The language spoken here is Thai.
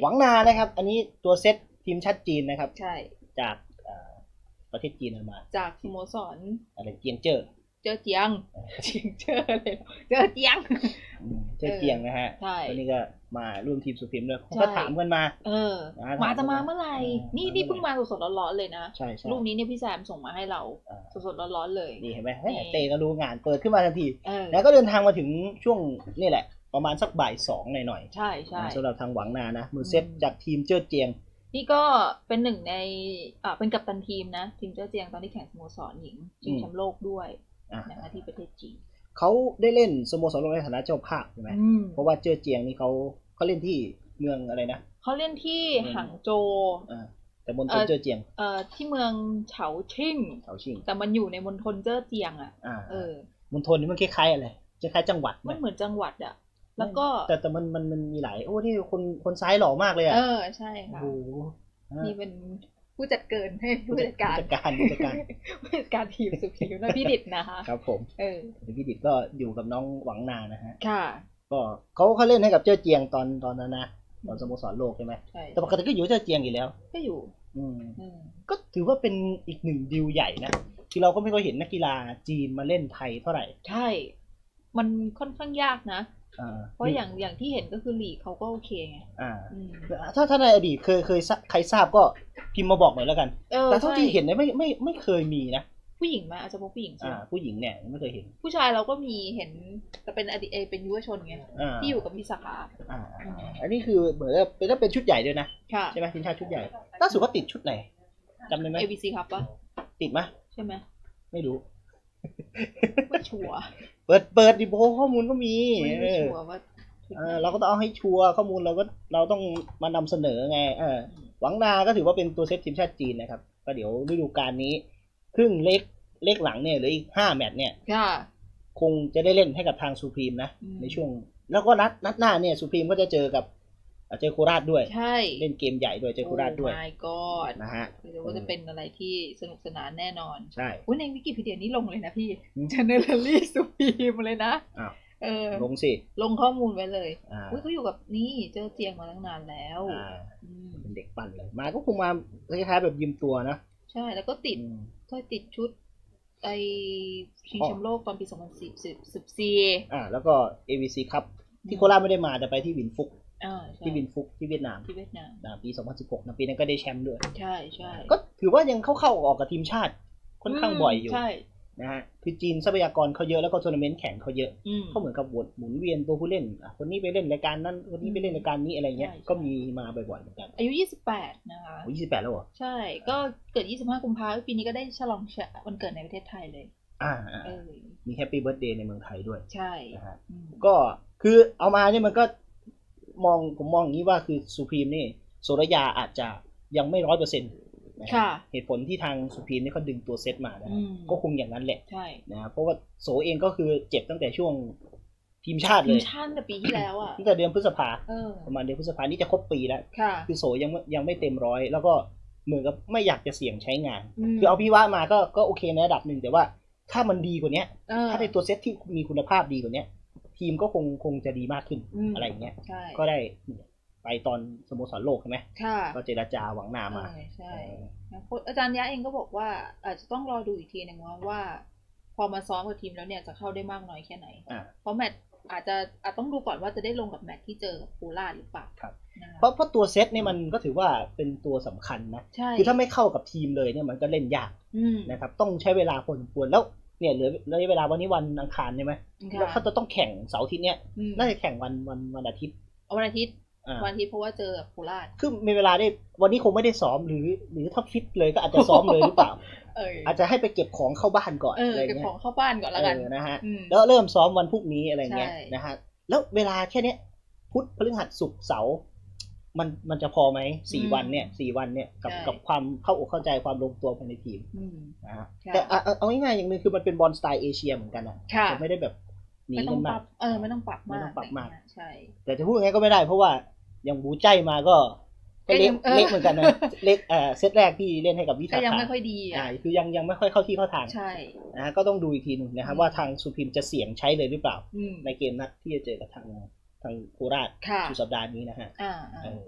หวังนานะครับ อันนี้ตัวเซตทีมชาติจีนนะครับ ใช่ จากเอ่อประเทศจีนเอามา จากสโมสรอะไรเจียงเจิ้อเจอเจียงเจียงเจอเลยเจอเจียงอืมเจิ้อเจียงนะฮะใช่ตัวนี้ก็มาร่วมทีมสุพรีมด้วยเขาใช่ก็ถามกันมา เอออ่ามาจะมาเมื่อไหร่อ่านี่นี่นี่เพิ่งมาสดๆร้อนๆเลยนะใช่ใช่รูปนี้เนี่ยพี่แซมส่งมาให้เราอ่าสดๆร้อนๆเลยนี่เห็นไหมเฮ้ยนี่เตก็รู้งานเปิดขึ้นมาทันทีเออแล้วก็เดินทางมาถึงช่วงนี่แหละ ประมาณสักบ่ายสองหน่อยใช่ๆใช่นะสำหรับทางหวังนานะมือเซตอืมจากทีมเจิ้อเจียง นี่ก็เป็นหนึ่งในอ่าเป็นกัปตันทีมนะ ทีมเจ้าเจียงตอนที่แข่งสโมสรหญิงชิงอืมแชมป์โลกด้วยอะนะคะที่ประเทศจีนเขาได้เล่นสโมสรโลกในฐานะเจ้าภาพใช่ไหมอืมเพราะว่าเจิ้อเจียงนี่เขาเขาเล่นที่เมืองอะไรนะเขาเล่นที่อืมหางโจวอ่าแต่มณฑเอ่ลอเจิ้อเจียง เอ่อที่เมืองเฉาชิ่งเขาชิงแต่มันอยู่ในมณฑลเจ้อเจียงอะอ่าเออมณฑลนี่มันคล้ายๆอะไรคล้ายๆจังหวัดไหมันเหมือนจังหวัดอะ แล้วก็แต่แต่มันมันมันมีหลายโอ้ที่คนคนซ้ายหล่อมากเลยอะเออใช่โอ้ค่ะโหอ่านี่เป็นผู้จัดเกินให้ผู้จัดการผู้จัดการผู้จัดการผู้จัดการทีมสุพีมนะพี่ดิดนะคะครับผมเออเดี๋ยวพี่ดิดก็อยู่กับน้องหวังนานะฮะค่ะ ก็เขาเขาเล่นให้กับเจ้าเจียงตอนตอนนั้นนะตอนสโมสรโลกใช่ไหมใช่แต่ปกติก็อยู่เจ้าเจียงอยู่แล้ว ก็อยู่ อืมอืมก็ถือว่าเป็นอีกหนึ่งดีลใหญ่นะที่เราก็ไม่ค่อยเห็นนักกีฬาจีนมาเล่นไทยเท่าไหร่ ใช่ มันค่อนข้างยากนะอ่า เพราะอย่างอย่างที่เห็นก็คือลีกเขาก็โอเคไงอ่าอืมถ้าถ้าในอดีตเคยเคยทราใครทราบก็พิมพ์มาบอกหน่อยแล้วกันเออแต่เท่าใช่ที่เห็นเนี่ยไม่ไม่ไม่เคยมีนะผู้หญิงไหมอาจจะพบผู้หญิงใช่อ่าไหมผู้หญิงเนี่ยไม่เคยเห็น ผู้ชายเราก็มีเห็นแต่เป็นอดีเอเป็นยุวชนไงอ่าที่อยู่กับพี่สาขาอ่าอันนี้คือเหมือนกับเป็นถ้าเป็นชุดใหญ่ด้วยนะค่ะใช่ไหมทีมชาติชุดใหญ่ล่าสุดก็ติดชุดไหนจำได้ไหม ABC ครับปะติดไหมใช่ไหมไม่รู้ไม่ชัวร์ เปิดเปิดดิโบข้อมูลก็มีไม่เอไม่อชัวร์ว่าชุดเอไหนอเราก็ต้องเอาให้ชัวร์ข้อมูลเราก็เราต้องมานำเสนอไงเออหวังนาก็ถือว่าเป็นตัวเซตทีมชาติจีนนะครับ ก็เดี๋ยวฤดูกาลนี้ ครึ่งเล็กเล็กหลังเนี่ยเหลืออีกห้าแมตช์เนี่ยค่ะคงจะได้เล่นให้กับทางซูพรีมนะอืมในช่วง แล้วก็นัดนัดหน้าเนี่ยซูพรีมก็จะเจอกับอะ เจอโคราชด้วย ใช่ เล่นเกมใหญ่ด้วยเจอโคราชด้วยโอ้ my god นะฮะเดี๋ยวว่าจะเป็นอะไรที่สนุกสนานแน่นอน ใช่อุ้ยในวิกิพีเดียนี่ลงเลยนะพี่อืมเจเนอเรลลี่สุพีมเลยนะอ้าวเออลงสิ ลงข้อมูลไว้เลยอ่าอุ้ยเขาอยู่กับนี่เจอเจียงมาตั้งนานแล้วอ่าอืมเป็นเด็กปั่นเลย มาก็คงมาคล้ายๆแบบยืมตัวนะ ใช่ แล้วก็ติดอืมเคยติดชุดไอชิงอ๋อแชมป์โลกตอนปี 2014อ่า แล้วก็ AVC ครับที่โคราชไม่ได้มาแต่ไปที่วินฟุกอ่าใช่ ที่วินฟุกที่เวียดนามที่เวียดนามนะปี 2016นะปีนั้นก็ได้แชมป์ด้วย ใช่ใช่ก็ถือว่ายังเข้าๆออกกับทีมชาติค่อนข้างบ่อยอยู่ใช่นะฮะคือจีนทรัพยากรเขาเยอะแล้วก็ทัวร์นาเมนต์แข่งเขาเยอะอืมก็เหมือนกับวนหมุนเวียนตัวผู้เล่นอะคนนี้ไปเล่นรายการนั้นคนนี้ไปเล่นรายการนี้อะไรเงี้ยใช่ใช่ก็มีมาบ่อยๆเหมือนกัน อายุ 28 นะคะโอ้ยี่สิบแปดแล้วเหรอ ใช่ ก็เกิด 25 กุมภาพันธ์ปีนี้ก็ได้ฉลองฉะวันเกิดในประเทศไทยเลย อ่าอ่าเออมีแฮปปี้เบิร์ดเดย์ในเมืองไทยด้วย ใช่นะฮะอืมก็คือเอามาเนี่ยมันก็ มองผมมองอย่างนี้ว่าคือสุพรีมนี่โซรยาอาจจะยังไม่ร้อยเปอร์เซ็นต์ค่ะเหตุผลที่ทางสุพรีมนี่เขาดึงตัวเซตมานะฮะอืมก็คงอย่างนั้นแหละใช่นะครับเพราะว่าโสเองก็คือเจ็บตั้งแต่ช่วงทีมชาติเลทีมยชาติตั้งแต่ปีที่แล้วอะตั้งแต่เดือนพฤษภาเออประมาณเดือนพฤษภานี่จะครบปีแล้วค่ะคือโสยังไม่ยังไม่เต็มร้อย แล้วก็เหมือนกับไม่อยากจะเสี่ยงใช้งานมคือเอาพี่ว่ามาก็ก็โอเคในระดับหนึ่งแต่ว่าถ้ามันดีกว่าเนี้ยเออถ้าในตัวเซตที่มีคุณภาพดีกว่าเนี้ย ทีมก็คงคงจะดีมากขึ้นมอะไรอย่างเงี้ยใช่ก็ได้ไปตอนสโมสรโลกใช่ไหมค่ะก็เจรจาหวังนามาใช่ใช่นะโค้ชอาจารย์ยะเองก็บอกว่า อาจจะต้องรอดูอีกทีหนึงว่าว่า พอมาซ้อมกับทีมแล้วเนี่ยจะเข้าได้มากน้อยแค่ไหนอ่าเพราะแมตช์อาจจะอาจต้องดูก่อนว่าจะได้ลงกับแมตช์ที่เจอกับโคราชหรือเปล่าครับนะคะเพราะเพราะตัวเซตเนี่ยมันก็ถือว่าเป็นตัวสำคัญนะใช่คือถ้าไม่เข้ากับทีมเลยเนี่ยมันก็เล่นยากอืมนะครับ ต้องใช้เวลาพอสมควรแล้ว เนี่ยเหลือระยะเวลาวันนี้วันอังคารใช่ไหมค่ะแล้วถ้าจะต้องแข่งเสาร์อาทิตย์เนี่ยอืมน่าจะแข่งวันวันวันอาทิตย์เอาวันอาทิตย์อ่าวันอาทิตย์เพราะว่าเจอกับโคราชคือมีเวลาได้วันนี้คงไม่ได้ซ้อมหรือ หรือถ้าฟิตเลยก็อาจจะซ้อมเลยหรือเปล่าเอออาจจะให้ไปเก็บของเข้าบ้านก่อนเอออะไรเก็บเงี้ขยองเข้าบ้านก่อนแล้วกันเออนะฮะอืมแล้วเริ่มซ้อมวันพรุ่งนี้อะไรเงี้ยใช่นะฮะแล้วเวลาแค่เนี้ยพุธพฤหัสศุกร์เสาร์ มันมันจะพอไหมสี่วันเนี่ยสี่วันเนี่ยกับกับความเข้าอกเข้าใจความลงตัวภายในทีมอืมนะฮะค่ะแต่เอาเอาเอาง่ายๆอย่างหนึงคือมันเป็นบอลสไตล์เอเชียเหมือนกันอะค่ะจะไม่ได้แบบหนีไม่ต้กัองนปมารักบเออไม่ต้องปรับไม่มากต้องปรับมากะไรเงี้ยใช่แต่จะพูดยังไงก็ไม่ได้ เพราะว่าอย่างบูใจมาก็ก็เล็กก็ยังเออเล็กเหมือนกันนะเล็กเอ่อเซตแรกที่เล่นให้กับวิก็สายังขาไม่ค่อยดีอ่าอะคือยังยังไม่ค่อยเข้าที่เข้าทางใช่นะฮะก็ต้องดูอีกทีหนึงนะครับอืมว่าทางสุพรีมจะเสี่ยงใช้เลยหรือเปล่าอืมในเกมนัดที่จะเจอกับทาง ทางโคราชค่ะสุดสัปดาห์นี้นะฮะอ่าอ่าเออ